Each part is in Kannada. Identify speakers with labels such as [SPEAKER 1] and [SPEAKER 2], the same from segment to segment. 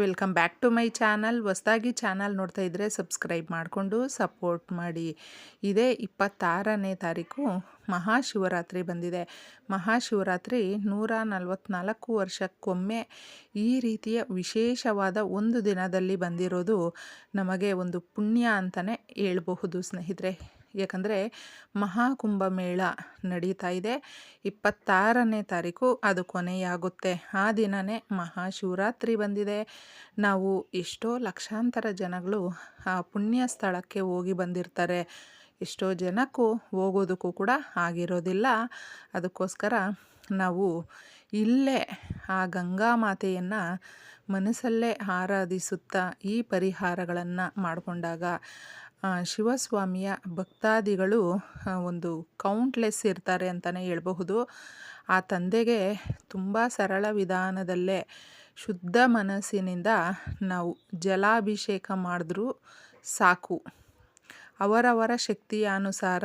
[SPEAKER 1] Welcome back to my channel. ಹೊಸದಾಗಿ ಚಾನಲ್ ನೋಡ್ತಾ ಇದ್ದರೆ ಸಬ್ಸ್ಕ್ರೈಬ್ ಮಾಡಿಕೊಂಡು ಸಪೋರ್ಟ್ ಮಾಡಿ. ಇದೇ ಇಪ್ಪತ್ತಾರನೇ ತಾರೀಕು ಮಹಾಶಿವರಾತ್ರಿ ಬಂದಿದೆ. ಮಹಾಶಿವರಾತ್ರಿ ನೂರ ನಲವತ್ತ್ನಾಲ್ಕು ವರ್ಷಕ್ಕೊಮ್ಮೆ ಈ ರೀತಿಯ ವಿಶೇಷವಾದ ಒಂದು ದಿನದಲ್ಲಿ ಬಂದಿರೋದು ನಮಗೆ ಒಂದು ಪುಣ್ಯ ಅಂತಲೇ ಹೇಳ್ಬಹುದು ಸ್ನೇಹಿತರೆ. ಯಾಕಂದರೆ ಮಹಾಕುಂಭಮೇಳ ನಡೀತಾ ಇದೆ. ಇಪ್ಪತ್ತಾರನೇ ತಾರೀಕು ಅದು ಕೊನೆಯಾಗುತ್ತೆ. ಆ ದಿನವೇ ಮಹಾಶಿವರಾತ್ರಿ ಬಂದಿದೆ. ನಾವು ಎಷ್ಟೋ ಲಕ್ಷಾಂತರ ಜನಗಳು ಆ ಪುಣ್ಯ ಸ್ಥಳಕ್ಕೆ ಹೋಗಿ ಬಂದಿರ್ತಾರೆ. ಎಷ್ಟೋ ಜನಕ್ಕೂ ಹೋಗೋದಕ್ಕೂ ಕೂಡ ಆಗಿರೋದಿಲ್ಲ. ಅದಕ್ಕೋಸ್ಕರ ನಾವು ಇಲ್ಲೇ ಆ ಗಂಗಾ ಮಾತೆಯನ್ನು ಮನಸ್ಸಲ್ಲೇ ಆರಾಧಿಸುತ್ತಾ ಈ ಪರಿಹಾರಗಳನ್ನು ಮಾಡಿಕೊಂಡಾಗ ಶಿವಸ್ವಾಮಿಯ ಭಕ್ತಾದಿಗಳು ಒಂದು ಕೌಂಟ್ಲೆಸ್ ಇರ್ತಾರೆ ಅಂತಲೇ ಹೇಳಬಹುದು. ಆ ತಂದೆಗೆ ತುಂಬ ಸರಳ ವಿಧಾನದಲ್ಲೇ ಶುದ್ಧ ಮನಸ್ಸಿನಿಂದ ನಾವು ಜಲಾಭಿಷೇಕ ಮಾಡಿದ್ರೂ ಸಾಕು. ಅವರವರ ಶಕ್ತಿಯ ಅನುಸಾರ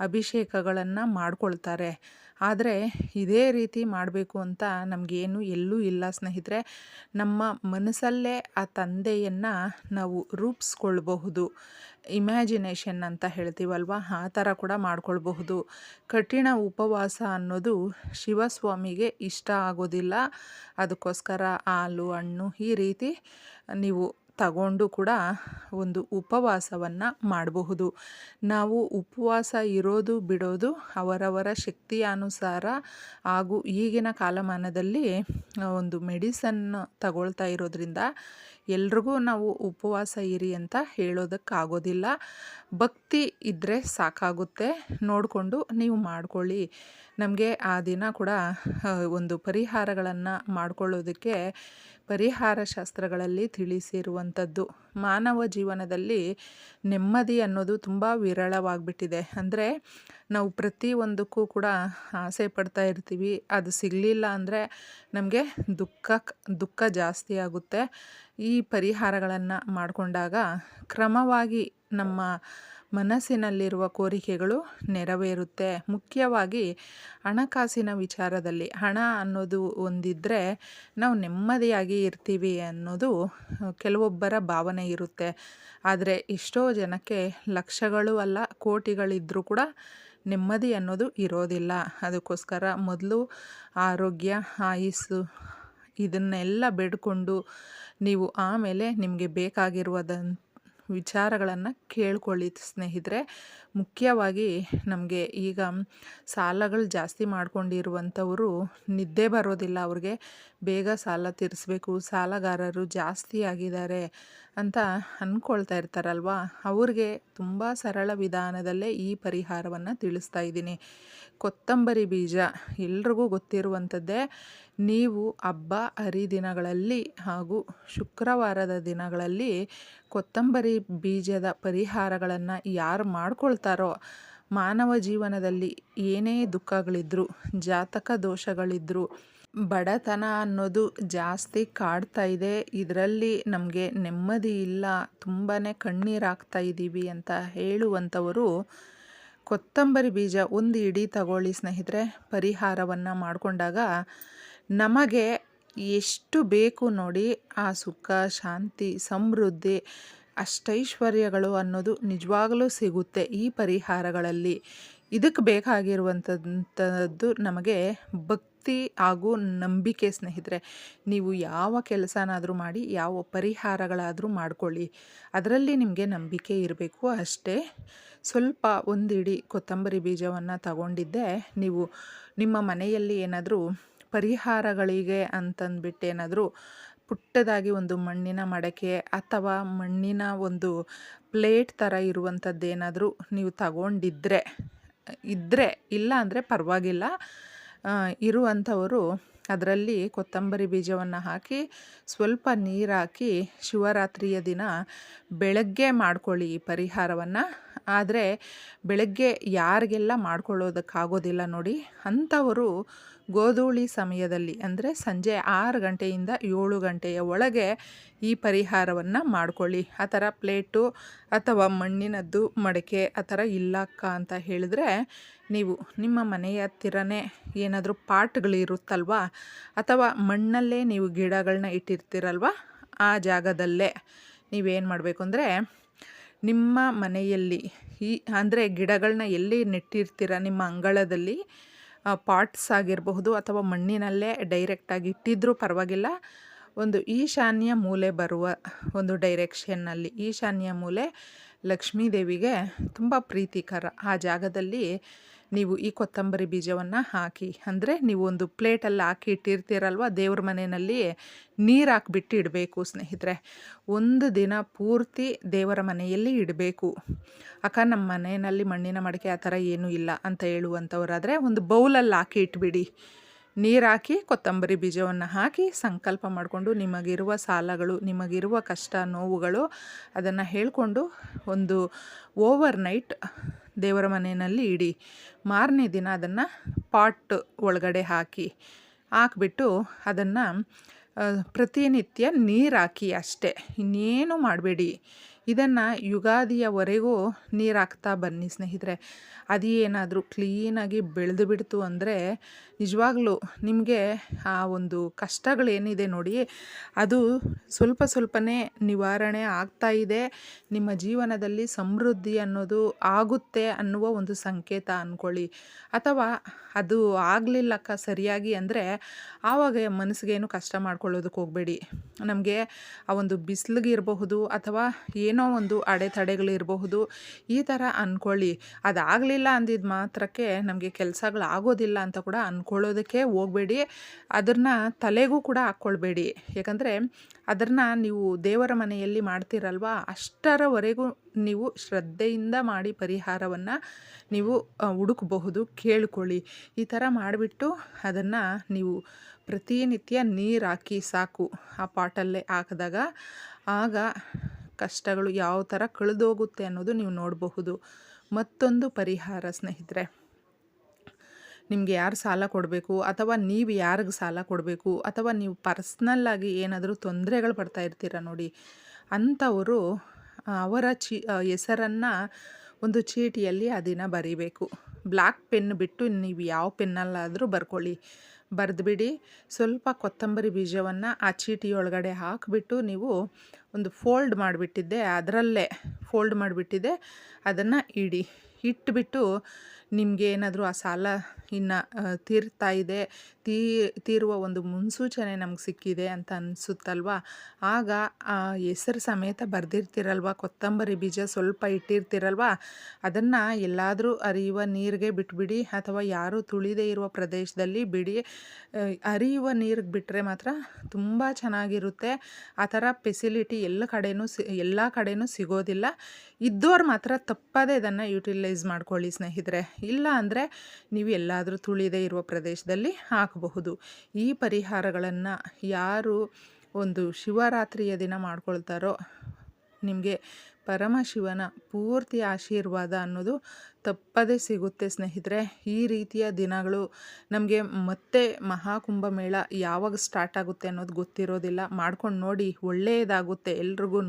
[SPEAKER 1] ಅಭಿಷೇಕಗಳನ್ನು ಮಾಡ್ಕೊಳ್ತಾರೆ. ಆದರೆ ಇದೇ ರೀತಿ ಮಾಡಬೇಕು ಅಂತ ನಮಗೇನು ಎಲ್ಲೂ ಇಲ್ಲ ಸ್ನೇಹಿತರೆ. ನಮ್ಮ ಮನಸ್ಸಲ್ಲೇ ಆ ತಂದೆಯನ್ನು ನಾವು ರೂಪಿಸ್ಕೊಳ್ಬಹುದು. ಇಮ್ಯಾಜಿನೇಷನ್ ಅಂತ ಹೇಳ್ತೀವಲ್ವ? ಆ ಥರ ಕೂಡ ಮಾಡ್ಕೊಳ್ಬಹುದು. ಕಠಿಣ ಉಪವಾಸ ಅನ್ನೋದು ಶಿವಸ್ವಾಮಿಗೆ ಇಷ್ಟ ಆಗೋದಿಲ್ಲ. ಅದಕ್ಕೋಸ್ಕರ ಹಾಲು, ಹಣ್ಣು ಈ ರೀತಿ ನೀವು ತಗೊಂಡು ಕೂಡ ಒಂದು ಉಪವಾಸವನ್ನು ಮಾಡಬಹುದು. ನಾವು ಉಪವಾಸ ಇರೋದು ಬಿಡೋದು ಅವರವರ ಶಕ್ತಿಯ ಅನುಸಾರ ಹಾಗೂ ಈಗಿನ ಕಾಲಮಾನದಲ್ಲಿ ಒಂದು ಮೆಡಿಸನ್ ತಗೊಳ್ತಾ ಇರೋದ್ರಿಂದ ಎಲ್ರಿಗೂ ನಾವು ಉಪವಾಸ ಇರಿ ಅಂತ ಹೇಳೋದಕ್ಕಾಗೋದಿಲ್ಲ. ಭಕ್ತಿ ಇದ್ದರೆ ಸಾಕಾಗುತ್ತೆ. ನೋಡಿಕೊಂಡು ನೀವು ಮಾಡ್ಕೊಳ್ಳಿ. ನಮಗೆ ಆ ದಿನ ಕೂಡ ಒಂದು ಪರಿಹಾರಗಳನ್ನು ಮಾಡ್ಕೊಳ್ಳೋದಕ್ಕೆ ಪರಿಹಾರ ಶಾಸ್ತ್ರಗಳಲ್ಲಿ ತಿಳಿಸಿರುವಂಥದ್ದು. ಮಾನವ ಜೀವನದಲ್ಲಿ ನೆಮ್ಮದಿ ಅನ್ನೋದು ತುಂಬ ವಿರಳವಾಗಿಬಿಟ್ಟಿದೆ. ಅಂದರೆ ನಾವು ಪ್ರತಿಯೊಂದಕ್ಕೂ ಕೂಡ ಆಸೆ ಪಡ್ತಾ ಇರ್ತೀವಿ. ಅದು ಸಿಗಲಿಲ್ಲ ಅಂದರೆ ನಮಗೆ ದುಃಖ ದುಃಖ ಜಾಸ್ತಿ ಆಗುತ್ತೆ. ಈ ಪರಿಹಾರಗಳನ್ನು ಮಾಡಿಕೊಂಡಾಗ ಕ್ರಮವಾಗಿ ನಮ್ಮ ಮನಸ್ಸಿನಲ್ಲಿರುವ ಕೋರಿಕೆಗಳು ನೆರವೇರುತ್ತೆ. ಮುಖ್ಯವಾಗಿ ಹಣಕಾಸಿನ ವಿಚಾರದಲ್ಲಿ ಹಣ ಅನ್ನೋದು ಒಂದಿದ್ದರೆ ನಾವು ನೆಮ್ಮದಿಯಾಗಿ ಇರ್ತೀವಿ ಅನ್ನೋದು ಕೆಲವೊಬ್ಬರ ಭಾವನೆ ಇರುತ್ತೆ. ಆದರೆ ಎಷ್ಟೋ ಜನಕ್ಕೆ ಲಕ್ಷಗಳು ಅಲ್ಲ ಕೋಟಿಗಳಿದ್ದರೂ ಕೂಡ ನೆಮ್ಮದಿ ಅನ್ನೋದು ಇರೋದಿಲ್ಲ. ಅದಕ್ಕೋಸ್ಕರ ಮೊದಲು ಆರೋಗ್ಯ, ಆಯುಸ್ಸು ಇದನ್ನೆಲ್ಲ ಬೇಡಿಕೊಂಡು ನೀವು ಆಮೇಲೆ ನಿಮಗೆ ಬೇಕಾಗಿರುವುದನ್ನು ವಿಚಾರಗಳನ್ನು ಕೇಳ್ಕೊಳ್ಳಿ ಸ್ನೇಹಿತರೆ. ಮುಖ್ಯವಾಗಿ ನಮಗೆ ಈಗ ಸಾಲಗಳು ಜಾಸ್ತಿ ಮಾಡ್ಕೊಂಡಿರುವಂಥವರು ನಿದ್ದೆ ಬರೋದಿಲ್ಲ ಅವ್ರಿಗೆ. ಬೇಗ ಸಾಲ ತೀರಿಸ್ಬೇಕು, ಸಾಲಗಾರರು ಜಾಸ್ತಿ ಆಗಿದ್ದಾರೆ ಅಂತ ಅಂದ್ಕೊಳ್ತಾ ಇರ್ತಾರಲ್ವ? ಅವ್ರಿಗೆ ತುಂಬ ಸರಳ ವಿಧಾನದಲ್ಲೇ ಈ ಪರಿಹಾರವನ್ನು ತಿಳಿಸ್ತಾ ಇದ್ದೀನಿ. ಕೊತ್ತಂಬರಿ ಬೀಜ ಎಲ್ರಿಗೂ ಗೊತ್ತಿರುವಂಥದ್ದೇ, ನೀವು ಹಬ್ಬ, ಹರಿದಿನಗಳಲ್ಲಿ ಹಾಗೂ ಶುಕ್ರವಾರದ ದಿನಗಳಲ್ಲಿ ಕೊತ್ತಂಬರಿ ಬೀಜದ ಪರಿಹಾರಗಳನ್ನು ಯಾರು ಮಾಡ್ಕೊಳ್ತಾರೋ? ಮಾನವ ಜೀವನದಲ್ಲಿ ಏನೇ ದುಃಖಗಳಿದ್ದರೂ ಜಾತಕ ದೋಷಗಳಿದ್ರು, ಬಡತನ ಅನ್ನೋದು ಜಾಸ್ತಿ ಕಾಡ್ತಾ ಇದೆ. ಇದರಲ್ಲಿ ನಮಗೆ ನೆಮ್ಮದಿ ಇಲ್ಲ ತುಂಬಾ ಕಣ್ಣೀರಾಗ್ತಾ ಇದ್ದೀವಿ ಅಂತ ಹೇಳುವಂಥವರು ಕೊತ್ತಂಬರಿ ಬೀಜ ಒಂದು ಇಡೀ ತಗೊಳ್ಳಿ ಸ್ನೇಹಿತರೆ, ಪರಿಹಾರವನ್ನು ಮಾಡಿಕೊಂಡಾಗ ನಮಗೆ ಎಷ್ಟು ಬೇಕು ನೋಡಿ ಆ ಸುಖ, ಶಾಂತಿ, ಸಮೃದ್ಧಿ ಅಷ್ಟೈಶ್ವರ್ಯಗಳು ಅನ್ನೋದು ನಿಜವಾಗಲೂ ಸಿಗುತ್ತೆ ಈ ಪರಿಹಾರಗಳಲ್ಲಿ. ಇದಕ್ಕೆ ಬೇಕಾಗಿರುವಂಥದ್ದು ನಮಗೆ ಭಕ್ತಿ ಹಾಗೂ ನಂಬಿಕೆ ಸ್ನೇಹಿತರೆ, ನೀವು ಯಾವ ಕೆಲಸನಾದರೂ ಮಾಡಿ, ಯಾವ ಪರಿಹಾರಗಳಾದರೂ ಮಾಡ್ಕೊಳ್ಳಿ. ಅದರಲ್ಲಿ ನಿಮಗೆ ನಂಬಿಕೆ ಇರಬೇಕು. ಅಷ್ಟೇ, ಸ್ವಲ್ಪ ಒಂದಿಡಿ ಕೊತ್ತಂಬರಿ ಬೀಜವನ್ನು ತಗೊಂಡಿದ್ದೆ. ನೀವು ನಿಮ್ಮ ಮನೆಯಲ್ಲಿ ಏನಾದರೂ ಪರಿಹಾರಗಳಿಗೆ ಅಂತಂದ್ಬಿಟ್ಟು ಏನಾದರೂ ಪುಟ್ಟದಾಗಿ ಒಂದು ಮಣ್ಣಿನ ಮಡಕೆ ಅಥವಾ ಮಣ್ಣಿನ ಒಂದು ಪ್ಲೇಟ್ ಥರ ಇರುವಂಥದ್ದೇನಾದರೂ ನೀವು ತಗೊಂಡಿದ್ದರೆ ಇದ್ದರೆ ಇಲ್ಲ ಅಂದರೆ ಪರವಾಗಿಲ್ಲ. ಇರುವಂಥವರು ಅದರಲ್ಲಿ ಕೊತ್ತಂಬರಿ ಬೀಜವನ್ನು ಹಾಕಿ, ಸ್ವಲ್ಪ ನೀರು ಹಾಕಿ ಶಿವರಾತ್ರಿಯ ದಿನ ಬೆಳಗ್ಗೆ ಮಾಡ್ಕೊಳ್ಳಿ ಈ ಪರಿಹಾರವನ್ನು. ಆದರೆ ಬೆಳಗ್ಗೆ ಯಾರಿಗೆಲ್ಲ ಮಾಡ್ಕೊಳ್ಳೋದಕ್ಕಾಗೋದಿಲ್ಲ ನೋಡಿ, ಅಂಥವರು ಗೋಧೂಳಿ ಸಮಯದಲ್ಲಿ ಅಂದರೆ ಸಂಜೆ ಆರು ಗಂಟೆಯಿಂದ ಏಳು ಗಂಟೆಯ ಒಳಗೆ ಈ ಪರಿಹಾರವನ್ನು ಮಾಡ್ಕೊಳ್ಳಿ. ಆ ಥರ ಪ್ಲೇಟು ಅಥವಾ ಮಣ್ಣಿನದ್ದು ಮಡಕೆ ಆ ಥರ ಇಲ್ಲಕ್ಕ ಅಂತ ಹೇಳಿದ್ರೆ ನೀವು ನಿಮ್ಮ ಮನೆಯ ಹತ್ತಿರನೇ ಏನಾದರೂ ಪಾಟ್ಗಳಿರುತ್ತಲ್ವ? ಅಥವಾ ಮಣ್ಣಲ್ಲೇ ನೀವು ಗಿಡಗಳನ್ನ ಇಟ್ಟಿರ್ತೀರಲ್ವ? ಆ ಜಾಗದಲ್ಲೇ ನೀವೇನು ಮಾಡಬೇಕು ಅಂದರೆ ನಿಮ್ಮ ಮನೆಯಲ್ಲಿ ಈ ಅಂದರೆ ಗಿಡಗಳನ್ನ ಎಲ್ಲಿ ನೆಟ್ಟಿರ್ತೀರ? ನಿಮ್ಮ ಅಂಗಳದಲ್ಲಿ ಪಾಟ್ಸ್ ಆಗಿರಬಹುದು ಅಥವಾ ಮಣ್ಣಿನಲ್ಲೇ ಡೈರೆಕ್ಟಾಗಿ ಇಟ್ಟಿದ್ದರೂ ಪರವಾಗಿಲ್ಲ. ಒಂದು ಈಶಾನ್ಯ ಮೂಲೆ ಬರುವ ಒಂದು ಡೈರೆಕ್ಷನ್ನಲ್ಲಿ ಈಶಾನ್ಯ ಮೂಲೆ ಲಕ್ಷ್ಮೀದೇವಿಗೆ ತುಂಬ ಪ್ರೀತಿಕರ ಆ ಜಾಗದಲ್ಲಿ ನೀವು ಈ ಕೊತ್ತಂಬರಿ ಬೀಜವನ್ನು ಹಾಕಿ, ಅಂದರೆ ನೀವು ಒಂದು ಪ್ಲೇಟಲ್ಲಿ ಹಾಕಿ ಇಟ್ಟಿರ್ತೀರಲ್ವ, ದೇವ್ರ ಮನೆಯಲ್ಲಿ ನೀರು ಹಾಕ್ಬಿಟ್ಟು ಇಡಬೇಕು ಸ್ನೇಹಿತರೆ. ಒಂದು ದಿನ ಪೂರ್ತಿ ದೇವರ ಮನೆಯಲ್ಲಿ ಇಡಬೇಕು. ಅಕ್ಕ, ನಮ್ಮ ಮನೆಯಲ್ಲಿ ಮಣ್ಣಿನ ಮಡಿಕೆ ಆ ಥರ ಏನೂ ಇಲ್ಲ ಅಂತ ಹೇಳುವಂಥವ್ರಾದರೆ ಒಂದು ಬೌಲಲ್ಲಿ ಹಾಕಿ ಇಟ್ಬಿಡಿ. ನೀರು ಹಾಕಿ, ಕೊತ್ತಂಬರಿ ಬೀಜವನ್ನು ಹಾಕಿ, ಸಂಕಲ್ಪ ಮಾಡಿಕೊಂಡು ನಿಮಗಿರುವ ಸಾಲಗಳು, ನಿಮಗಿರುವ ಕಷ್ಟ, ನೋವುಗಳು ಅದನ್ನು ಹೇಳಿಕೊಂಡು ಒಂದು ಓವರ್ ನೈಟ್ ದೇವರ ಮನೆಯಲ್ಲಿ ಇಡಿ. ಮಾರನೇ ದಿನ ಅದನ್ನು ಪಾಟ್ ಒಳಗಡೆ ಹಾಕಿ, ಹಾಕ್ಬಿಟ್ಟು ಅದನ್ನು ಪ್ರತಿನಿತ್ಯ ನೀರು ಹಾಕಿ ಅಷ್ಟೇ. ಇನ್ನೇನು ಮಾಡಬೇಡಿ. ಇದನ್ನು ಯುಗಾದಿಯವರೆಗೂ ನೀರು ಹಾಕ್ತಾ ಬನ್ನಿ ಸ್ನೇಹಿತರೆ. ಅದು ಏನಾದರೂ ಕ್ಲೀನಾಗಿ ಬೆಳೆದು ಬಿಡ್ತು ಅಂದರೆ ನಿಜವಾಗ್ಲೂ ನಿಮಗೆ ಆ ಒಂದು ಕಷ್ಟಗಳೇನಿದೆ ನೋಡಿ, ಅದು ಸ್ವಲ್ಪ ಸ್ವಲ್ಪನೇ ನಿವಾರಣೆ ಆಗ್ತಾ ಇದೆ. ನಿಮ್ಮ ಜೀವನದಲ್ಲಿ ಸಮೃದ್ಧಿ ಅನ್ನೋದು ಆಗುತ್ತೆ ಅನ್ನುವ ಒಂದು ಸಂಕೇತ ಅಂದ್ಕೊಳ್ಳಿ ಅಥವಾ ಅದು ಆಗಲಿಲ್ಲಕ್ಕ ಸರಿಯಾಗಿ ಅಂದರೆ ಆವಾಗ ಮನಸ್ಸಿಗೇನು ಕಷ್ಟ ಮಾಡ್ಕೊಳ್ಳೋದಕ್ಕೆ ಹೋಗಬೇಡಿ. ನಮಗೆ ಆ ಒಂದು ಬಿಸಿಲಿಗಿರಬಹುದು ಅಥವಾ ಏನೋ ಒಂದು ಅಡೆತಡೆಗಳಿರಬಹುದು ಈ ಥರ ಅಂದ್ಕೊಳ್ಳಿ ಅದಾಗಲಿಲ್ಲ ಅಂದಿದ್ದು ಮಾತ್ರಕ್ಕೆ ನಮಗೆ ಕೆಲಸಗಳು ಆಗೋದಿಲ್ಲ ಅಂತ ಕೂಡ ಅಂದ್ಕೊಳ್ಳೋದಕ್ಕೆ ಹೋಗಬೇಡಿ. ಅದನ್ನ ತಲೆಗೂ ಕೂಡ ಹಾಕ್ಕೊಳ್ಬೇಡಿ. ಯಾಕಂದರೆ ಅದನ್ನು ನೀವು ದೇವರ ಮನೆಯಲ್ಲಿ ಮಾಡ್ತೀರಲ್ವ, ಅಷ್ಟರವರೆಗೂ ನೀವು ಶ್ರದ್ಧೆಯಿಂದ ಮಾಡಿ ಪರಿಹಾರವನ್ನು ನೀವು ಹುಡುಕಬಹುದು, ಕೇಳ್ಕೊಳ್ಳಿ. ಈ ಥರ ಮಾಡಿಬಿಟ್ಟು ಅದನ್ನು ನೀವು ಪ್ರತಿನಿತ್ಯ ನೀರು ಹಾಕಿ ಸಾಕು ಆ ಪಾಟಲ್ಲೇ ಹಾಕಿದಾಗ. ಆಗ ಕಷ್ಟಗಳು ಯಾವ ಥರ ಕಳೆದೋಗುತ್ತೆ ಅನ್ನೋದು ನೀವು ನೋಡಬಹುದು. ಮತ್ತೊಂದು ಪರಿಹಾರ ಸ್ನೇಹಿತರೆ. ನಿಮಗೆ ಯಾರು ಸಾಲ ಕೊಡಬೇಕು ಅಥವಾ ನೀವು ಯಾರಿಗೆ ಸಾಲ ಕೊಡಬೇಕು ಅಥವಾ ನೀವು ಪರ್ಸ್ನಲ್ಲಾಗಿ ಏನಾದರೂ ತೊಂದರೆಗಳು ಪಡ್ತಾ ಇರ್ತೀರ ನೋಡಿ. ಅಂಥವರು ಅವರ ಚೀ, ಹೆಸರನ್ನು ಒಂದು ಚೀಟಿಯಲ್ಲಿ ಆ ದಿನ ಬರೀಬೇಕು. ಬ್ಲ್ಯಾಕ್ ಪೆನ್ ಬಿಟ್ಟು ನೀವು ಯಾವ ಪೆನ್ನಲ್ಲಾದರೂ ಬರ್ಕೊಳ್ಳಿ. ಬರೆದ್ಬಿಡಿ. ಸ್ವಲ್ಪ ಕೊತ್ತಂಬರಿ ಬೀಜವನ್ನು ಆ ಚೀಟಿ ಒಳಗಡೆ ಹಾಕಿಬಿಟ್ಟು ನೀವು ಒಂದು ಫೋಲ್ಡ್ ಮಾಡಿಬಿಟ್ಟಿದ್ದೆ, ಅದರಲ್ಲೇ ಫೋಲ್ಡ್ ಮಾಡಿಬಿಟ್ಟಿದ್ದೆ, ಅದನ್ನು ಇಡಿ. ಇಟ್ಬಿಟ್ಟು ನಿಮಗೆ ಏನಾದರೂ ಆ ಸಾಲ ಇನ್ನು ತೀರ್ತಾ ಇದೆ. ತೀ, ತೀರುವ ಒಂದು ಮುನ್ಸೂಚನೆ ನಮ್ಗೆ ಸಿಕ್ಕಿದೆ ಅಂತ ಅನಿಸುತ್ತಲ್ವ? ಆಗ, ಆ, ಹೆಸರು ಸಮೇತ ಬರೆದಿರ್ತಿರಲ್ವ? ಕೊತ್ತಂಬರಿ ಬೀಜ ಸ್ವಲ್ಪ ಇಟ್ಟಿರ್ತಿರಲ್ವ? ಅದನ್ನು ಎಲ್ಲಾದರೂ ಹರಿಯುವ ನೀರಿಗೆ ಬಿಟ್ಬಿಡಿ, ಅಥವಾ ಯಾರೂ ತುಳಿದೇ ಇರುವ ಪ್ರದೇಶದಲ್ಲಿ ಬಿಡಿ. ಹರಿಯುವ ನೀರಿಗೆ ಬಿಟ್ಟರೆ ಮಾತ್ರ ತುಂಬ ಚೆನ್ನಾಗಿರುತ್ತೆ. ಆ ಥರ ಫೆಸಿಲಿಟಿ ಎಲ್ಲ ಕಡೆಯೂ ಸಿ, ಎಲ್ಲ ಕಡೆಯೂ ಸಿಗೋದಿಲ್ಲ. ಇದ್ದವ್ರು ಮಾತ್ರ ತಪ್ಪದೇ ಇದನ್ನು ಯುಟಿಲೈಸ್ ಮಾಡ್ಕೊಳ್ಳಿ ಸ್ನೇಹಿತರೆ. ಇಲ್ಲ ಅಂದರೆ ನೀವು ಎಲ್ಲಾದರೂ ತುಳಿದೇ ಇರುವ ಪ್ರದೇಶದಲ್ಲಿ ಹಾಕಬಹುದು. ಈ ಪರಿಹಾರಗಳನ್ನು ಯಾರು ಒಂದು ಶಿವರಾತ್ರಿಯ ದಿನ ಮಾಡ್ಕೊಳ್ತಾರೋ ನಿಮಗೆ ಪರಮಶಿವನ ಪೂರ್ತಿ ಆಶೀರ್ವಾದ ಅನ್ನೋದು ತಪ್ಪದೇ ಸಿಗುತ್ತೆ ಸ್ನೇಹಿತರೆ. ಈ ರೀತಿಯ ದಿನಗಳು ನಮಗೆ ಮತ್ತೆ ಮಹಾಕುಂಭ ಮೇಳ ಯಾವಾಗ ಸ್ಟಾರ್ಟ್ ಆಗುತ್ತೆ ಅನ್ನೋದು ಗೊತ್ತಿರೋದಿಲ್ಲ. ಮಾಡ್ಕೊಂಡು ನೋಡಿ ಒಳ್ಳೆಯದಾಗುತ್ತೆ ಎಲ್ರಿಗೂ